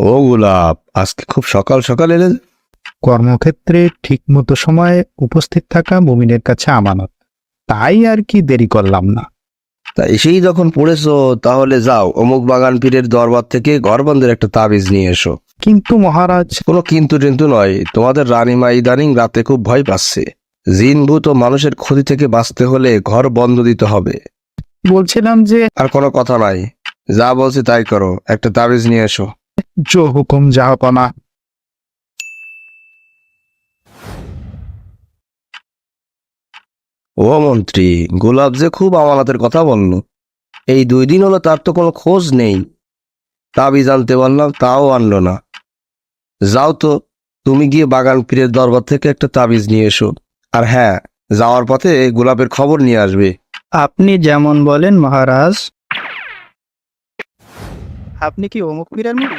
ও গোলাপ আজকে খুব সকাল সকাল এলে? কর্মক্ষেত্রে ঠিকমতো সময়ে উপস্থিত থাকা মুমিনের কাছে আমানত। তাই আর কি দেরি করলাম না। তা এসেই যখন পড়েছো তাহলে যাও অমুক বাগান পীরের দরবার থেকে ঘরবন্দের একটা তাবিজ নিয়ে এসো। কিন্তু মহারাজ কোনো কিন্তু টিন্তু নয় তোমাদের রানীমা ইদানিং রাতে খুব ভয় পাচ্ছে। জিনভূত মানুষের ক্ষতি থেকে বাঁচতে হলে ঘর বন্ধ দিতে হবে। বলছিলাম যে আর কোনো কথা নাই। যা বলছি তাই করো একটা তাবিজ নিয়ে এসো। জো হুকুম জাহাপনা ও মন্ত্রী গোলাপ যে খুব আমানতের কথা বলল। এই দুই দিন হলো তার তো কোনো খোঁজ নেই। তাবিজ আনতে বললাম তাও আনলো না। যাও তো তুমি গিয়ে বাগান পীরের দরবার থেকে একটা তাবিজ নিয়ে এসো। আর হ্যাঁ যাওয়ার পথে গোলাপের খবর নিয়ে আসবে। আপনি যেমন বলেন মহারাজ। আপনি কি অমুক পীরের মুড়ি?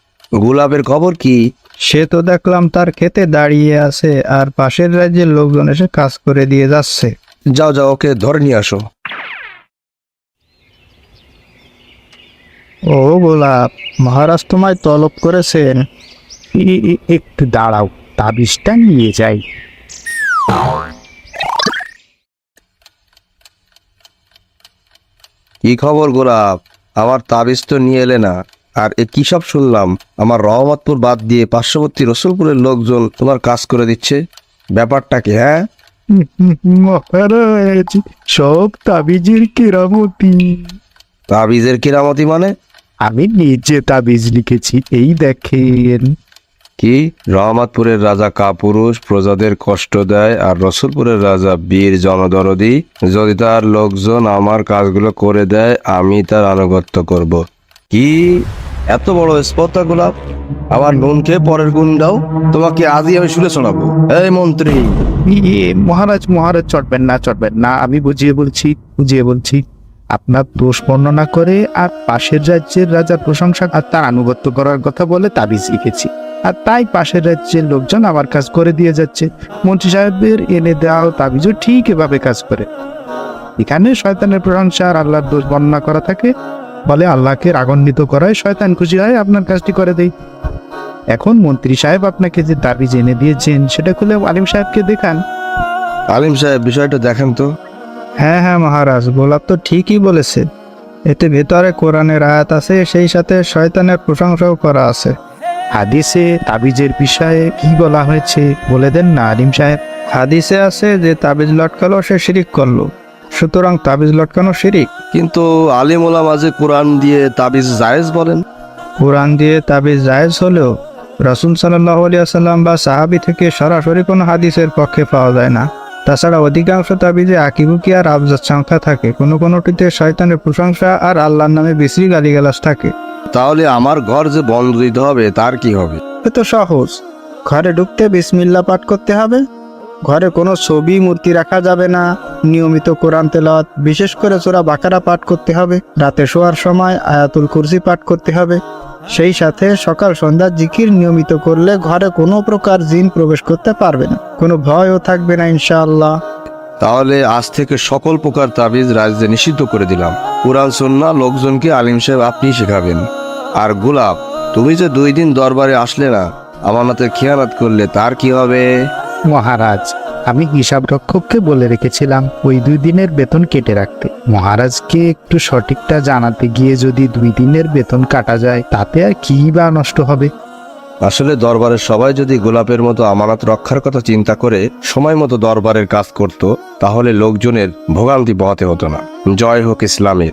গোলাপের খবর কি? সে তো দেখলাম তার খেতে দাঁড়িয়ে আছে আর পাশের রাজ্যের লোকজন এসে কাজ করে দিয়ে যাচ্ছে। যাও যাও ওকে ধরে নিয়ে আসো। ও গোলাপ মহারাজ তোমায় তলব করেছেন। একটু দাঁড়াও তাবিজটা নিয়ে যাই। কি খবর গোলাপ? আমার তাবিজ তো নিয়ে এলে না। আর এ কি সব শুনলাম? আমার রহমতপুর বাদ দিয়ে পার্শ্ববর্তী রসুলপুরের লোকজন তোমার কাজ করে দিচ্ছে। ব্যাপারটা কি হ্যাঁ? মহারাজ সব তাবিজের কেরামতি। তাবিজের কিরামতি মানে? আমি নিজে তাবিজ লিখেছি এই দেখেন। কি? রহমতপুরের রাজা কাপুরুষ প্রজাদের কষ্ট দেয় আর রসুলপুরের রাজা বীর জনদরদি। যদি তার লোকজন আমার কাজগুলো করে দেয় আমি তার আনুগত্য করব। কি? এত বড় স্পর্ধা গোলাপ আবার নুন খেয়ে পরের গুণ দাও তোমাকে আজই আমি শুনে শোনাবো। এই মন্ত্রী। ইয়ে, মহারাজ মহারাজ চটবেন না চটবেন না। আমি বুঝিয়ে বলছি বুঝিয়ে বলছি আপনার দোষ বর্ণনা করে আর পাশের রাজ্যের রাজার প্রশংসা আর তার আনুগত্য করার কথা বলে তাবিজ লিখেছি। আর তাই পাশের রাজ্যের লোকজন আমার কাজ করে দিয়ে যাচ্ছে। মন্ত্রী সাহেবের এনে দেওয়া তাবিজও ঠিক এভাবে কাজ করে। এখানে শয়তানের প্রশংসা আর আল্লাহর দোষ বর্ণনা করা থাকে। বলে আল্লাহকে রাগান্বিত করায় শয়তান খুশি হয় আপনার কাজটি করে দেয় এখন মন্ত্রী সাহেব আপনাকে যে তাবিজ এনে দিয়েছেন সেটা খুলে আলিম সাহেবকে দেখান। আলিম সাহেব বিষয়টা দেখেন তো। হ্যাঁ হ্যাঁ মহারাজ গোলাপ তো ঠিকই বলেছে। এতে ভেতরে কোরআনের আয়াত আছে সেই সাথে শয়তানের প্রশংসাও করা আছে। হাদিসে তাবিজের বিষয়ে কি বলা হয়েছে বলে দেন না আলিম সাহেব। হাদিসে আছে যে তাবিজ লটকালো সে শিরিক করল। সুতরাং তাবিজ লটকানো শিরিক। কিন্তু আলিম ওলা মাঝে কোরআন দিয়ে তাবিজ জায়েজ বলেন? কোরআন দিয়ে তাবিজ জায়েজ হলেও রাসুল সাল্লাহ আলিয়াল্লাম বা সাহাবি থেকে সরাসরি কোনো হাদিসের পক্ষে পাওয়া যায় না। তাছাড়া অধিকাংশ তাবিজে আকিবুকি আর আবজাদ সংখ্যা থাকে। কোনো কোনোটিতে শয়তানের প্রশংসা আর আল্লাহর নামে বিশ্রী গালিগালাজ থাকে। তাহলে আমার ঘর যে বন্ধ দিতে হবে তার কি হবে? এ তো সহজ। ঘরে ঢুকতে বিসমিল্লা পাঠ করতে হবে। ঘরে কোনো ছবি মূর্তি রাখা যাবে না। নিয়মিত কোরআন তেলাওয়াত বিশেষ করে চোরা বাকারা পাঠ করতে হবে। রাতে শোয়ার সময় আয়াতুল কুরসি পাঠ করতে হবে। সেই সাথে সকাল সন্ধ্যা জিকির নিয়মিত করলে ঘরে কোনো প্রকার জিন প্রবেশ করতে পারবে না। কোনো ভয়ও থাকবে না ইনশাআল্লাহ। তাহলে আজ থেকে সকল প্রকার তাবিজ রাজ্যে নিষিদ্ধ করে দিলাম। কোরআন সন্না লোকজনকে আলিম সাহেব আপনি শেখাবেন। আর গোলাপ তুমি যে দুই দিন দরবারে আসলে না আমানতের খেয়ানত করলে তার কি হবে? মহারাজ আমি হিসাব রক্ষককে বলে রেখেছিলাম ওই দুই দিনের বেতন কেটে রাখতে। মহারাজকে একটু সঠিকটা জানাতে গিয়ে যদি দুই দিনের বেতন কাটা যায়, তাতে আর কি বা নষ্ট হবে? আসলে দরবারের সবাই যদি গোলাপের মতো আমানত রক্ষার কথা চিন্তা করে, সময় মতো দরবারের কাজ করত, তাহলে লোকজনের ভোগান্তি বহাতে হতো না। জয় হোক ইসলামের।